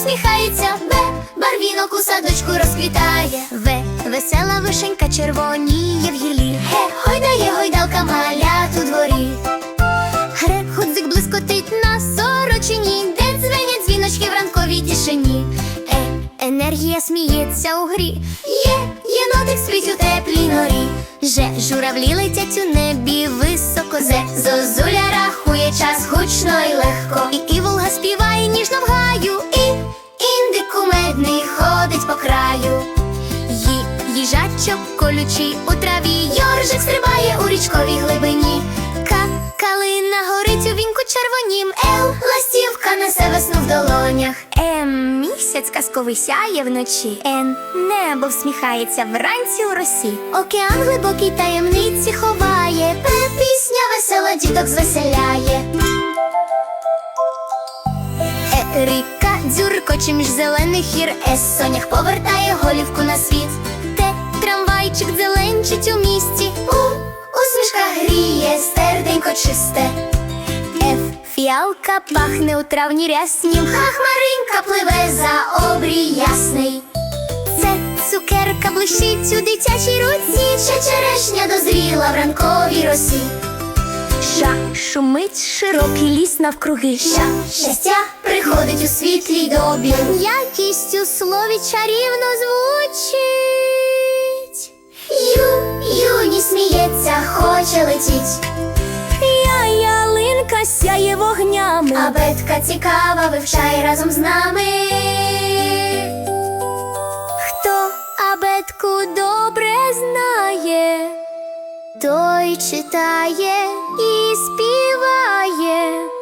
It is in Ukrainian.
усміхається, Б, барвінок у садочку розквітає. В, весела вишенька червоніє в гіллі. Г, гойдає гойдалка малят у дворі. Гре, гудзик блискотить на сорочині, де дзвенять дзвіночки в ранковій тишині. Е, енергія сміється у грі. Є, єнотик спить у теплій норі. Же, журавлі летять у небі високо. Зе, їжачок колючий у траві, йоржик стрибає у річковій глибині. К, калина горить у вінку червонім. Л, ластівка несе весну в долонях. М, місяць казковий сяє вночі. Н, небо всміхається вранці у росі. Океан глибокий таємниці ховає. П, пісня весела діток звеселяє. Е, Ріка дзюркоче між зелених гір С сонях повертає голівку на світ зеленчить у місті У усмішка гріє, стерденько чисте Ф фіалка пахне у травні ряснім Х хмаринка пливе за обрій ясний Це цукерка блищить у дитячій руці Ще черешня дозріла в ранковій росі Ша шумить широкий ліс навкруги. Ща щастя приходить у світлій добі. Якість у слові чарівно звучить. ще летіть. Я ялинка сяє вогнями, а бетка цікава, вивчай разом з нами. Хто абетку добре знає, той читає і співає.